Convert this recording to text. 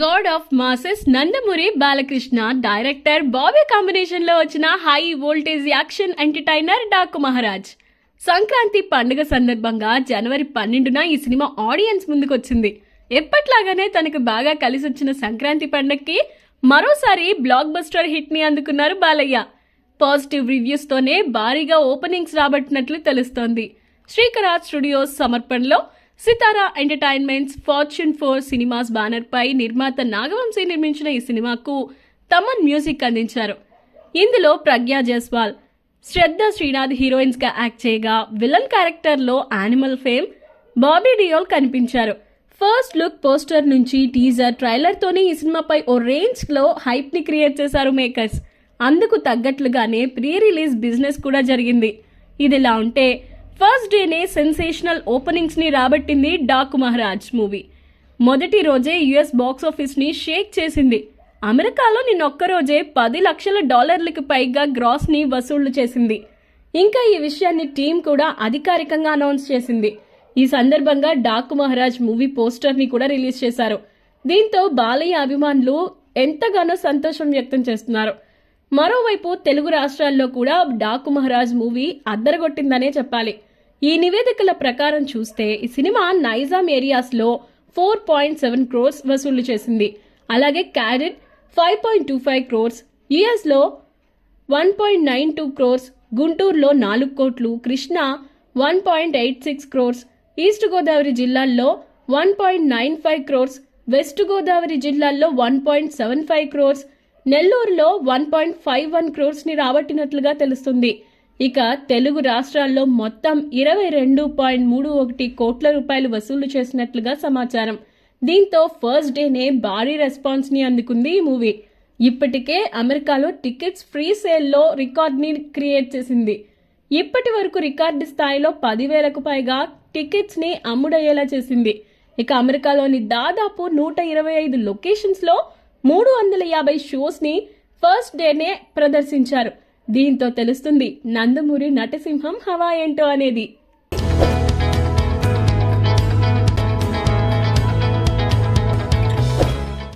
God of masses Nandamuri Balakrishna director Bobby కాంబినేషన్లో వచ్చిన high voltage action entertainer Daku Maharaj Sankranti పండుగ సందర్భంగా జనవరి పన్నెండున ఈ సినిమా ఆడియన్స్ ముందుకొచ్చింది. ఎప్పట్లాగానే తనకు బాగా కలిసి వచ్చిన సంక్రాంతి పండగకి మరోసారి బ్లాక్ బస్టర్ హిట్ని అందుకున్నారు బాలయ్య. పాజిటివ్ రివ్యూస్ తోనే భారీగా ఓపెనింగ్స్ రాబట్టినట్లు తెలుస్తోంది. శ్రీకరాజ్ స్టూడియోస్ సమర్పణలో Sithara entertainments Fortune Four cinemas బ్యానర్పై నిర్మాత నాగవంశీ నిర్మించిన ఈ సినిమాకు తమన్ మ్యూజిక్ అందించారు. ఇందులో ప్రజ్ఞా జైస్వాల్ శ్రద్ధ శ్రీనాథ్ హీరోయిన్స్గా యాక్ట్ చేయగా విలన్ క్యారెక్టర్లో యానిమల్ ఫేమ్ బాబీ డియోల్ కనిపించారు. ఫస్ట్ లుక్ పోస్టర్ నుంచి టీజర్ ట్రైలర్తోనే ఈ సినిమాపై ఓ రేంజ్లో హైప్ని క్రియేట్ చేశారు మేకర్స్. అందుకు తగ్గట్లుగానే ప్రీ రిలీజ్ బిజినెస్ కూడా జరిగింది. ఇదిలా ఉంటే ఫస్ట్ డేనే సెన్సేషనల్ ఓపెనింగ్స్ని రాబట్టింది డాకు మహారాజ్ మూవీ. మొదటి రోజే యుఎస్ బాక్స్ షేక్ చేసింది. అమెరికాలో నిన్నొక్క రోజే పది లక్షల డాలర్లకు పైగా గ్రాస్ని వసూళ్ళు చేసింది. ఇంకా ఈ విషయాన్ని టీం కూడా అధికారికంగా అనౌన్స్ చేసింది. ఈ సందర్భంగా డాకు మహారాజ్ మూవీ పోస్టర్ని కూడా రిలీజ్ చేశారు. దీంతో బాలయ్య అభిమానులు ఎంతగానో సంతోషం వ్యక్తం చేస్తున్నారు. మరోవైపు తెలుగు రాష్ట్రాల్లో కూడా డాకు మహారాజ్ మూవీ అద్దరగొట్టిందనే చెప్పాలి. ఈ నివేదికల ప్రకారం చూస్తే ఈ సినిమా నైజాం ఏరియాస్లో ఫోర్ పాయింట్ సెవెన్ క్రోర్స్ వసూలు చేసింది. అలాగే carrot five point two five crores యుఎస్లో one point nine two crores గుంటూరులో నాలుగు కోట్లు Krishna one point eight six crores east Godavari జిల్లాల్లో one point nine five crores west Godavari జిల్లాల్లో one point seven five crores నెల్లూరులో one point five one క్రోర్స్ని రాబట్టినట్లుగా తెలుస్తుంది. ఇక తెలుగు రాష్ట్రాల్లో మొత్తం ఇరవై రెండు పాయింట్ మూడు ఒకటి కోట్ల రూపాయలు వసూలు చేసినట్లుగా సమాచారం. దీంతో ఫస్ట్ డేనే భారీ రెస్పాన్స్ని అందుకుంది ఈ మూవీ. ఇప్పటికే అమెరికాలో టికెట్స్ ఫ్రీ సేల్లో రికార్డ్ని క్రియేట్ చేసింది. ఇప్పటి వరకు రికార్డు స్థాయిలో పదివేలకు పైగా టికెట్స్ని అమ్ముడయ్యేలా చేసింది. ఇక అమెరికాలోని దాదాపు నూట ఇరవై ఐదు లొకేషన్స్లో మూడు వందల యాభై షోస్ని ఫస్ట్ డేనే ప్రదర్శించారు. దీంతో తెలుస్తుంది నందమూరి నటసింహం హవా ఏంటో అనేది.